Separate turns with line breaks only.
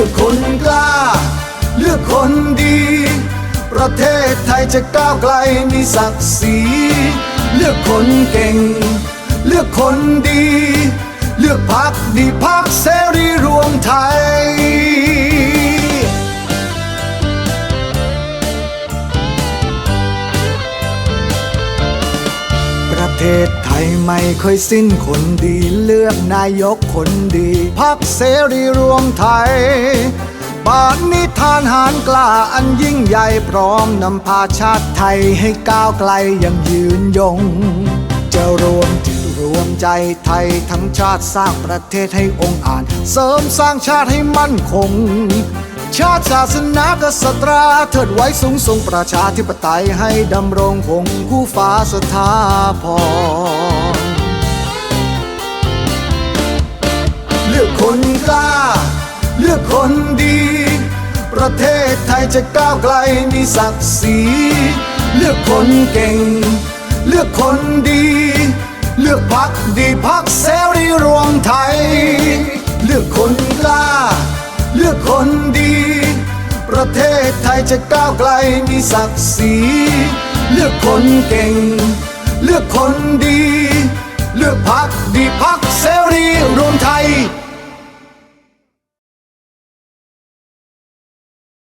ลือกคนกล้า เลือกคนดี ประเทศไทยจะก้าวไกลมีศักดิ์ศรี เลือกคนเก่ง เลือกคนดี เทศไทยไม่เคยสิ้นคนดีเลือกนายกคนดีพักเสรีรวมไทย บานนิทานหารกล้าอันยิ่งใหญ่พร้อมนำพาชาติไทยให้ก้าวไกลยังยืนยง จะรวมจิตรวมใจไทยทั้งชาติสร้างประเทศให้องค์อ่าจเสริมสร้างชาติให้มั่นคง ชาติศาสนากษัตราเทิดไว้สูงส่งประชาธิปไตยให้ดำรงคงคู่ฟ้าสถาพรเลือกคนกล้า เลือกคนดี ประเทศไทยจะก้าวไกลมีศักดิ์ศรีเลือกคนเก่ง เลือกคนดี เลือกพักดีพักเสรีรวมไทย เลือกคนกล้า เลือกคนีประเทศไทยจะก้าวไกลมีศักดิ์ศรีเลือกคนเก่ง เลือกคนดี เลือกพักดีพักเสรีรวมไทย